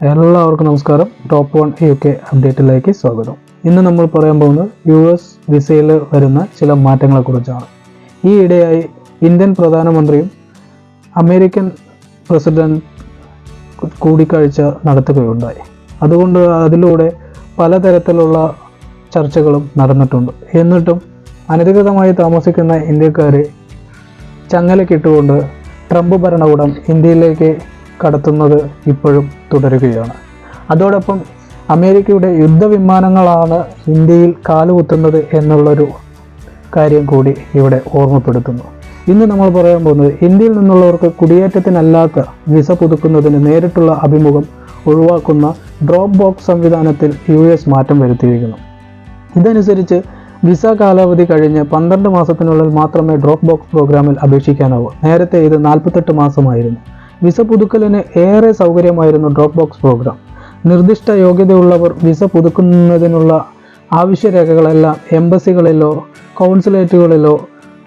എല്ലാവർക്കും നമസ്കാരം. Top one U K അപ്ഡേറ്റിലേക്ക് സ്വാഗതം. ഇന്ന് നമ്മൾ പറയാൻ പോകുന്നത് യു എസ് വിസയിൽ വരുന്ന ചില മാറ്റങ്ങളെക്കുറിച്ചാണ് ഈ ഇന്ത്യൻ പ്രധാനമന്ത്രിയും അമേരിക്കൻ പ്രസിഡന്റ് കൂടിക്കാഴ്ച നടത്തുകയുണ്ടായി. അതുകൊണ്ട് അതിലൂടെ പലതരത്തിലുള്ള ചർച്ചകളും നടന്നിട്ടുണ്ട്. എന്നിട്ടും അനധികൃതമായി താമസിക്കുന്ന ഇന്ത്യക്കാരെ ചങ്ങലക്കിട്ടുകൊണ്ട് ട്രംപ് ഭരണകൂടം ഇന്ത്യയിലേക്ക് കടത്തുന്നത് ഇപ്പോഴും തുടരുകയാണ്. അതോടൊപ്പം അമേരിക്കയുടെ യുദ്ധവിമാനങ്ങളാണ് ഇന്ത്യയിൽ കാലുകുത്തുന്നത് എന്നുള്ളൊരു കാര്യം കൂടി ഇവിടെ ഓർമ്മപ്പെടുത്തുന്നു. ഇന്ന് നമ്മൾ പറയാൻ പോകുന്നത് ഇന്ത്യയിൽ നിന്നുള്ളവർക്ക് കുടിയേറ്റത്തിനല്ലാത്ത വിസ പുതുക്കുന്നതിന് നേരിട്ടുള്ള അഭിമുഖം ഒഴിവാക്കുന്ന ഡ്രോപ്പ് ബോക്സ് സംവിധാനത്തിൽ യു എസ് മാറ്റം വരുത്തിയിരിക്കുന്നു. ഇതനുസരിച്ച് വിസ കാലാവധി കഴിഞ്ഞ് പന്ത്രണ്ട് മാസത്തിനുള്ളിൽ മാത്രമേ ഡ്രോപ്പ് ബോക്സ് പ്രോഗ്രാമിൽ അപേക്ഷിക്കാനാവൂ. നേരത്തെ ഇത് നാൽപ്പത്തെട്ട് മാസമായിരുന്നു. വിസ പുതുക്കലിന് ഏറെ സൗകര്യമായിരുന്നു ഡ്രോപ്പ് ബോക്സ് പ്രോഗ്രാം നിർദ്ദിഷ്ട യോഗ്യതയുള്ളവർ വിസ പുതുക്കുന്നതിനുള്ള ആവശ്യരേഖകളെല്ലാം എംബസികളിലോ കൗൺസിലേറ്റുകളിലോ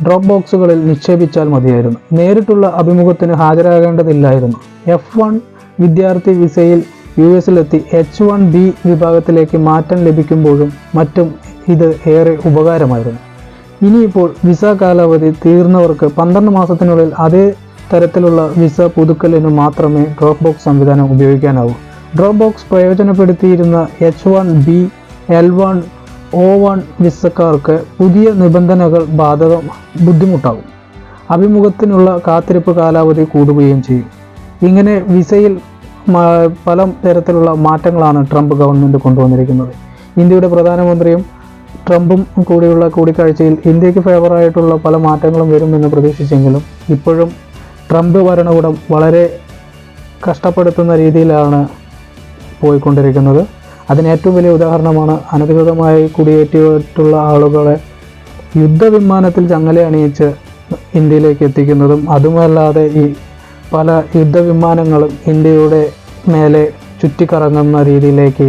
ഡ്രോപ്പ് ബോക്സുകളിൽ നിക്ഷേപിച്ചാൽ മതിയായിരുന്നു. നേരിട്ടുള്ള അഭിമുഖത്തിന് ഹാജരാകേണ്ടതില്ലായിരുന്നു. എഫ് വൺ വിദ്യാർത്ഥി വിസയിൽ യു എസിലെത്തി എച്ച് വൺ ബി വിഭാഗത്തിലേക്ക് മാറ്റം ലഭിക്കുമ്പോഴും മറ്റും ഇത് ഏറെ ഉപകാരമായിരുന്നു. ഇനിയിപ്പോൾ വിസ കാലാവധി തീർന്നവർക്ക് പന്ത്രണ്ട് മാസത്തിനുള്ളിൽ അതേ തരത്തിലുള്ള വിസ പുതുക്കലിന് മാത്രമേ ഡ്രോപ്പ് ബോക്സ് സംവിധാനം ഉപയോഗിക്കാനാവൂ. Drop box പ്രയോജനപ്പെടുത്തിയിരുന്ന H one B L one O one വിസക്കാർക്ക് പുതിയ നിബന്ധനകൾ ബാധകം ബുദ്ധിമുട്ടാകും. അഭിമുഖത്തിനുള്ള കാത്തിരിപ്പ് കാലാവധി കൂടുകയും ചെയ്യും. ഇങ്ങനെ വിസയിൽ പല തരത്തിലുള്ള മാറ്റങ്ങളാണ് ട്രംപ് ഗവൺമെന്റ് കൊണ്ടുവന്നിരിക്കുന്നത്. ഇന്ത്യയുടെ പ്രധാനമന്ത്രിയും ട്രംപും കൂടിയുള്ള കൂടിക്കാഴ്ചയിൽ ഇന്ത്യയ്ക്ക് ഫേവറായിട്ടുള്ള പല മാറ്റങ്ങളും വരുമെന്ന് പ്രതീക്ഷിച്ചെങ്കിലും ഇപ്പോഴും ട്രംപ് ഭരണകൂടം വളരെ കഷ്ടപ്പെടുത്തുന്ന രീതിയിലാണ് പോയിക്കൊണ്ടിരിക്കുന്നത്. അതിന് ഏറ്റവും വലിയ ഉദാഹരണമാണ് അനധികൃതമായി കുടിയേറ്റിയിട്ടുള്ള ആളുകളെ യുദ്ധവിമാനത്തിൽ ചങ്ങല അണിയിച്ച് ഇന്ത്യയിലേക്ക് എത്തിക്കുന്നതും അതുമല്ലാതെ ഈ പല യുദ്ധവിമാനങ്ങളും ഇന്ത്യയുടെ മേലെ ചുറ്റിക്കറങ്ങുന്ന രീതിയിലേക്ക്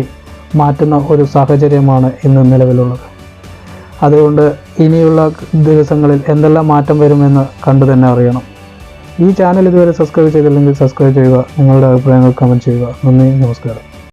മാറ്റുന്ന ഒരു സാഹചര്യമാണ് ഇന്ന് നിലവിലുള്ളത്. അതുകൊണ്ട് ഇനിയുള്ള ദിവസങ്ങളിൽ എന്തെല്ലാം മാറ്റം വരുമെന്ന് കണ്ടു തന്നെ അറിയണം. ഈ ചാനൽ ഇതുവരെ സബ്സ്ക്രൈബ് ചെയ്തില്ലെങ്കിൽ സബ്സ്ക്രൈബ് ചെയ്യുക. നിങ്ങളുടെ അഭിപ്രായങ്ങൾ കമന്റ് ചെയ്യുക. നന്ദി നമസ്കാരം.